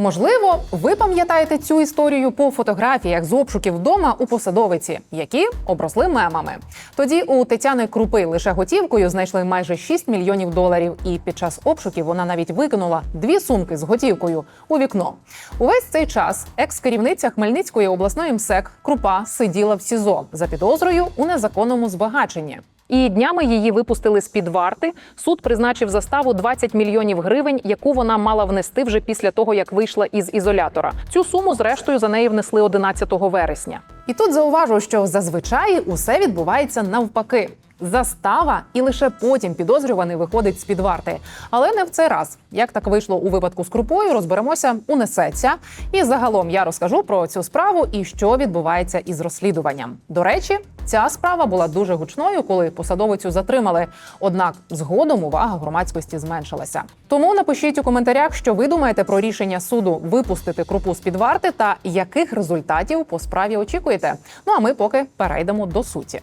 Можливо, ви пам'ятаєте цю історію по фотографіях з обшуків вдома у посадовиці, які обросли мемами. Тоді у Тетяни Крупи лише готівкою знайшли майже 6 мільйонів доларів, і під час обшуків вона навіть викинула дві сумки з готівкою у вікно. Увесь цей час екс-керівниця Хмельницької обласної МСЕК Крупа сиділа в СІЗО за підозрою у незаконному збагаченні. І днями її випустили з під варти. Суд призначив заставу 20 мільйонів гривень, яку вона мала внести вже після того, як вийшла із ізолятора. Цю суму, зрештою, за неї внесли 11 вересня. І тут зауважу, що зазвичай усе відбувається навпаки. Застава, і лише потім підозрюваний виходить з під варти. Але не в цей раз. Як так вийшло у випадку з крупою, розберемося, унесеться. І загалом я розкажу про цю справу і що відбувається із розслідуванням. До речі, ця справа була дуже гучною, коли посадовицю затримали. Однак згодом увага громадськості зменшилася. Тому напишіть у коментарях, що ви думаєте про рішення суду випустити крупу з під варти та яких результатів по справі очікуєте. Ну а ми поки перейдемо до суті.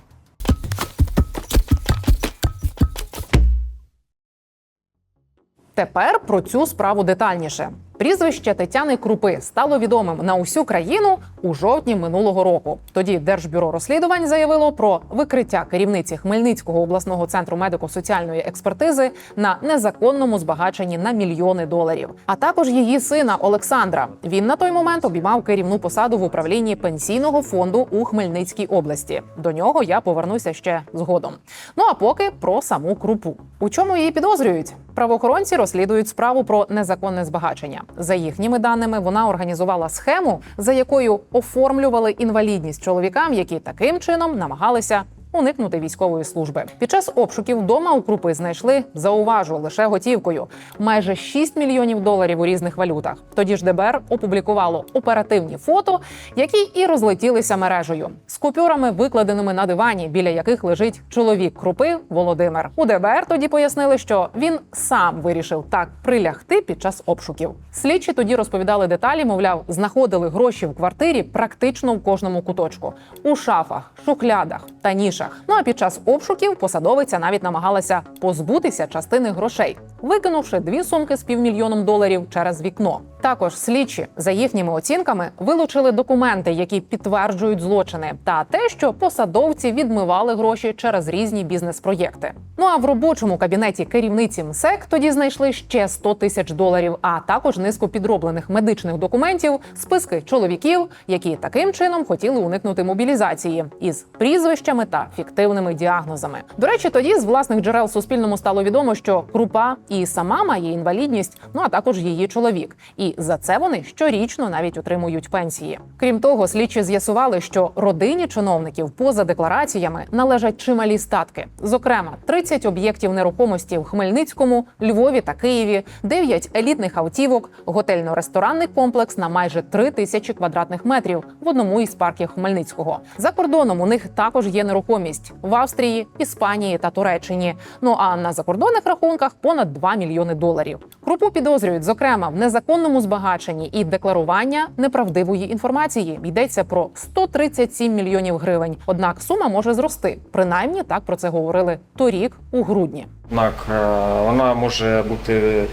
Тепер про цю справу детальніше. Прізвище Тетяни Крупи стало відомим на усю країну у жовтні минулого року. Тоді Держбюро розслідувань заявило про викриття керівниці Хмельницького обласного центру медико-соціальної експертизи на незаконному збагаченні на мільйони доларів, а також її сина Олександра. Він на той момент обіймав керівну посаду в управлінні пенсійного фонду у Хмельницькій області. До нього я повернуся ще згодом. Ну а поки про саму крупу. У чому її підозрюють? Правоохоронці розслідують справу про незаконне збагачення. За їхніми даними, вона організувала схему, за якою оформлювали інвалідність чоловікам, які таким чином намагалися. Уникнути військової служби під час обшуків вдома у крупи знайшли зауважу лише готівкою майже 6 мільйонів доларів у різних валютах. Тоді ж ДБР опублікувало оперативні фото, які і розлетілися мережею з купюрами, викладеними на дивані, біля яких лежить чоловік крупи Володимир. У ДБР тоді пояснили, що він сам вирішив так прилягти під час обшуків. Слідчі тоді розповідали деталі, мовляв, знаходили гроші в квартирі практично в кожному куточку у шафах, шухлядах та нішах. Ну а під час обшуків посадовиця навіть намагалася позбутися частини грошей, викинувши дві сумки з півмільйоном доларів через вікно. Також слідчі за їхніми оцінками вилучили документи, які підтверджують злочини, та те, що посадовці відмивали гроші через різні бізнес-проєкти. Ну а в робочому кабінеті керівниці МСЕК тоді знайшли ще 100 тисяч доларів, а також низку підроблених медичних документів, списки чоловіків, які таким чином хотіли уникнути мобілізації із прізвищами та фіктивними діагнозами. До речі, тоді з власних джерел Суспільному стало відомо, що крупа і сама має інвалідність, ну а також її чоловік. І за це вони щорічно навіть отримують пенсії. Крім того, слідчі з'ясували, що родині чиновників поза деклараціями належать чималі статки, зокрема 30 об'єктів нерухомості в Хмельницькому, Львові та Києві, 9 елітних автівок, готельно-ресторанний комплекс на майже 3 тисячі квадратних метрів в одному із парків Хмельницького. За кордоном у них також є нерухомість в Австрії, Іспанії та Туреччині. Ну а на закордонних рахунках понад 2 мільйони доларів. Крупу підозрюють, зокрема, в незаконному збагаченні і декларування неправдивої інформації. Йдеться про 137 мільйонів гривень. Однак сума може зрости. Принаймні так про це говорили торік у грудні. Однак е, вона може бути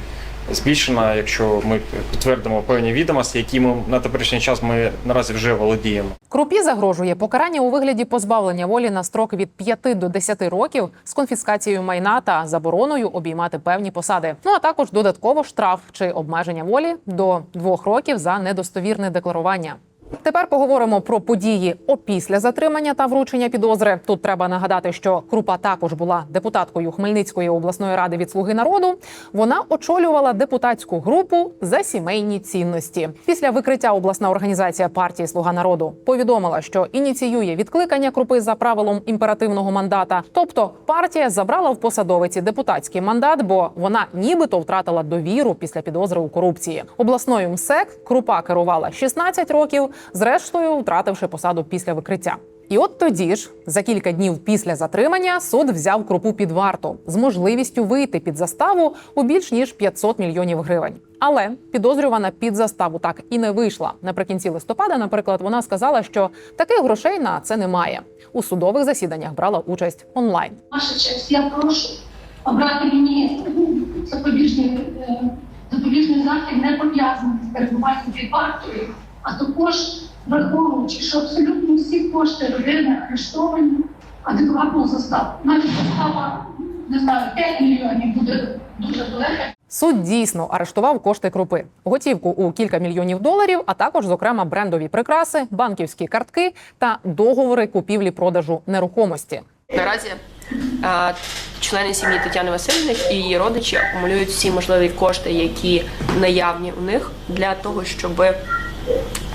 збільшена, якщо ми підтвердимо певні відомості, які ми на теперішній час ми наразі вже володіємо. Крупі загрожує покарання у вигляді позбавлення волі на строк від 5 до 10 років з конфіскацією майна та забороною обіймати певні посади. Ну а також додатково штраф чи обмеження волі до 2 років за недостовірне декларування. Тепер поговоримо про події опісля затримання та вручення підозри. Тут треба нагадати, що Крупа також була депутаткою Хмельницької обласної ради від Слуги народу. Вона очолювала депутатську групу за сімейні цінності. Після викриття обласна організація партії Слуга народу повідомила, що ініціює відкликання крупи за правилом імперативного мандата. Тобто партія забрала в посадовиці депутатський мандат, бо вона нібито втратила довіру після підозри у корупції. Обласною МСЕК крупа керувала 16 років, зрештою втративши посаду після викриття. І от тоді ж, за кілька днів після затримання, суд взяв крупу під варту з можливістю вийти під заставу у більш ніж 500 мільйонів гривень. Але підозрювана під заставу так і не вийшла. Наприкінці листопада, наприклад, вона сказала, що таких грошей на це немає. У судових засіданнях брала участь онлайн. Ваша честь, я прошу обрати мені запобіжний е, запобіжний захід не пов'язаний з перебуванням під вартою, а також враховуючи, що абсолютно всі кошти родини арештовані адекватну заставу. Навіть застава, не знаю, 5 мільйонів буде дуже велика. Суд дійсно арештував кошти крупи, готівку у кілька мільйонів доларів, а також, зокрема, брендові прикраси, банківські картки та договори купівлі-продажу нерухомості. Наразі е, члени сім'ї Тетяни Васильівни і її родичі акумулюють всі можливі кошти, які наявні у них, для того, щоб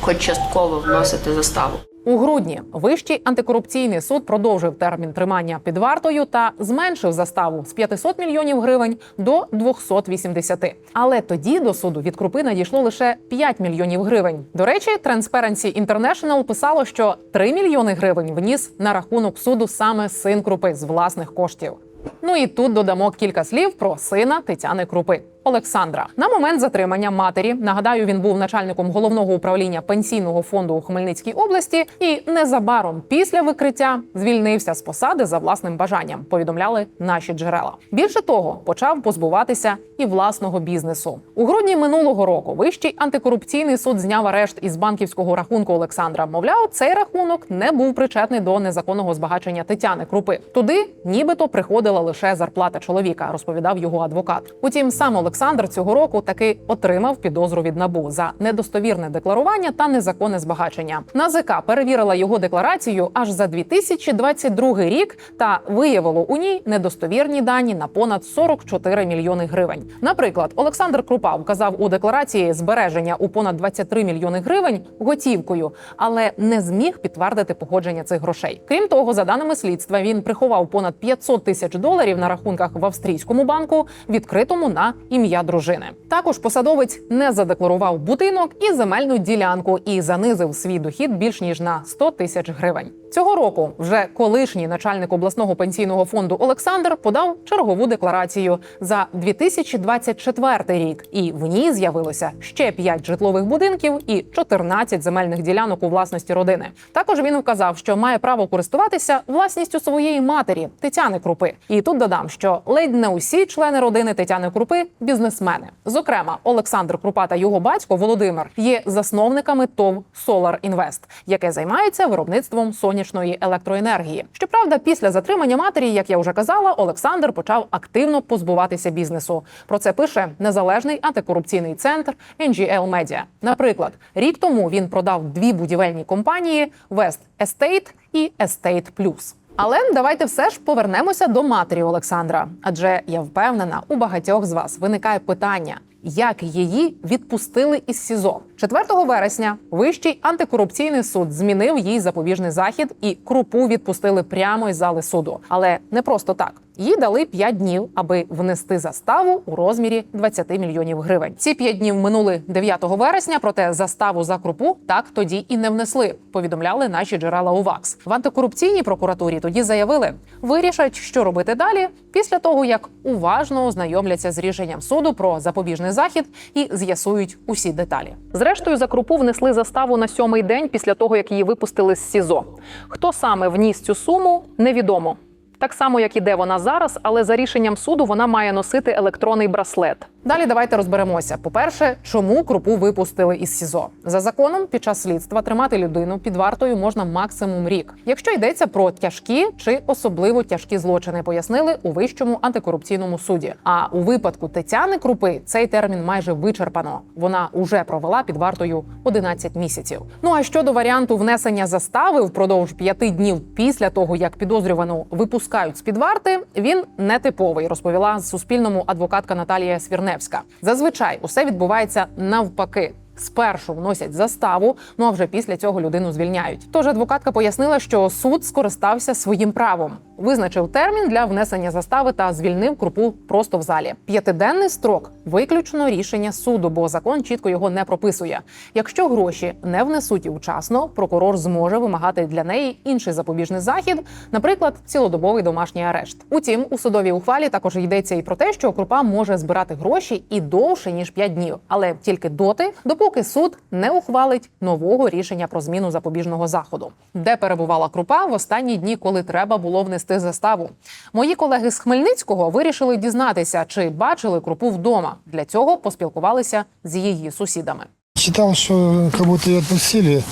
хоч частково вносити заставу. У грудні Вищий антикорупційний суд продовжив термін тримання під вартою та зменшив заставу з 500 мільйонів гривень до 280. Але тоді до суду від крупи надійшло лише 5 мільйонів гривень. До речі, Transparency International писало, що 3 мільйони гривень вніс на рахунок суду саме син крупи з власних коштів. Ну і тут додамо кілька слів про сина Тетяни Крупи Олександра. На момент затримання матері нагадаю, він був начальником головного управління пенсійного фонду у Хмельницькій області і незабаром після викриття звільнився з посади за власним бажанням. Повідомляли наші джерела. Більше того, почав позбуватися і власного бізнесу. У грудні минулого року Вищий антикорупційний суд зняв арешт із банківського рахунку Олександра. Мовляв, цей рахунок не був причетний до незаконного збагачення Тетяни Крупи. Туди нібито приходила лише зарплата чоловіка, розповідав його адвокат. Утім, сам Олександр цього року таки отримав підозру від набу за недостовірне декларування та незаконне збагачення. НАЗК перевірила його декларацію аж за 2022 рік та виявило у ній недостовірні дані на понад 44 мільйони гривень. Наприклад, Олександр Крупа вказав у декларації збереження у понад 23 мільйони гривень готівкою, але не зміг підтвердити походження цих грошей. Крім того, за даними слідства, він приховав понад 500 тисяч доларів на рахунках в австрійському банку, відкритому на ім'я дружини. Також посадовець не задекларував будинок і земельну ділянку і занизив свій дохід більш ніж на 100 тисяч гривень. Цього року вже колишній начальник обласного пенсійного фонду Олександр подав чергову декларацію за 2024 рік, і в ній з'явилося ще 5 житлових будинків і 14 земельних ділянок у власності родини. Також він вказав, що має право користуватися власністю своєї матері Тетяни Крупи. І тут додам, що ледь не усі члени родини Тетяни Крупи бізнесмени. Зокрема, Олександр Крупа та його батько Володимир є засновниками ТОВ Solar Invest, яке займається виробництвом сонячної електроенергії. Щоправда, після затримання матері, як я вже казала, Олександр почав активно позбуватися бізнесу. Про це пише незалежний антикорупційний центр NGL Media. Наприклад, рік тому він продав дві будівельні компанії West Estate і Estate Plus. Але давайте все ж повернемося до матері Олександра. Адже я впевнена, у багатьох з вас виникає питання. Як її відпустили із СІЗО 4 вересня? Вищий антикорупційний суд змінив їй запобіжний захід, і крупу відпустили прямо із зали суду. Але не просто так. Їй дали 5 днів, аби внести заставу у розмірі 20 мільйонів гривень. Ці 5 днів минули 9 вересня, проте заставу за крупу так тоді і не внесли. Повідомляли наші джерела УВАКС. В антикорупційній прокуратурі тоді заявили, вирішать, що робити далі, після того як уважно ознайомляться з рішенням суду про запобіжний захід і з'ясують усі деталі. Зрештою, за крупу внесли заставу на сьомий день після того, як її випустили з СІЗО. Хто саме вніс цю суму, невідомо. Так само, як і де вона зараз, але за рішенням суду вона має носити електронний браслет. Далі давайте розберемося. По-перше, чому крупу випустили із СІЗО за законом під час слідства тримати людину під вартою можна максимум рік, якщо йдеться про тяжкі чи особливо тяжкі злочини, пояснили у вищому антикорупційному суді. А у випадку Тетяни Крупи цей термін майже вичерпано. Вона уже провела під вартою 11 місяців. Ну а щодо варіанту внесення застави впродовж п'яти днів після того, як підозрювану випускають з під варти, він нетиповий, розповіла Суспільному адвокатка Наталія Свірневська. Зазвичай усе відбувається навпаки. Спершу вносять заставу, ну а вже після цього людину звільняють. Тож адвокатка пояснила, що суд скористався своїм правом, визначив термін для внесення застави та звільнив крупу просто в залі. П'ятиденний строк виключно рішення суду, бо закон чітко його не прописує. Якщо гроші не внесуть вчасно, прокурор зможе вимагати для неї інший запобіжний захід, наприклад, цілодобовий домашній арешт. Утім, у судовій ухвалі також йдеться і про те, що крупа може збирати гроші і довше ніж 5 днів, але тільки доти, допоки суд не ухвалить нового рішення про зміну запобіжного заходу, де перебувала крупа в останні дні, коли треба було внести внести заставу. Мої колеги з Хмельницького вирішили дізнатися, чи бачили крупу вдома. Для цього поспілкувалися з її сусідами. Читав, що як будто її відпустили.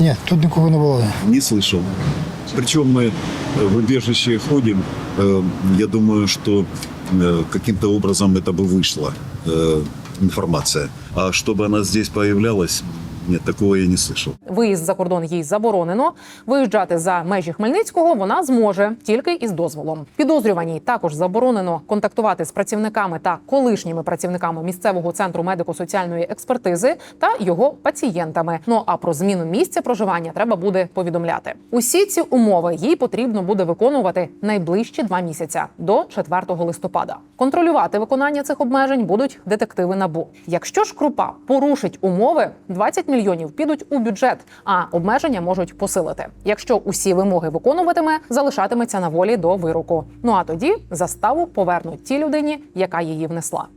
Ні, тут нікого не було. Не слышал. Причем мы э, в убежище ходим. э, Я думаю, что э, каким-то образом это бы вышла э, информация. А чтобы она здесь появлялась, нет, такого я не слышал. Виїзд за кордон їй заборонено. Виїжджати за межі Хмельницького вона зможе тільки із дозволом. Підозрюваній також заборонено контактувати з працівниками та колишніми працівниками місцевого центру медико-соціальної експертизи та його пацієнтами. Ну а про зміну місця проживання треба буде повідомляти. Усі ці умови їй потрібно буде виконувати найближчі два місяця до 4 листопада. Контролювати виконання цих обмежень будуть детективи набу. Якщо ж крупа порушить умови, 20 мільйонів підуть у бюджет, а обмеження можуть посилити. Якщо усі вимоги виконуватиме, залишатиметься на волі до вироку. Ну а тоді заставу повернуть тій людині, яка її внесла.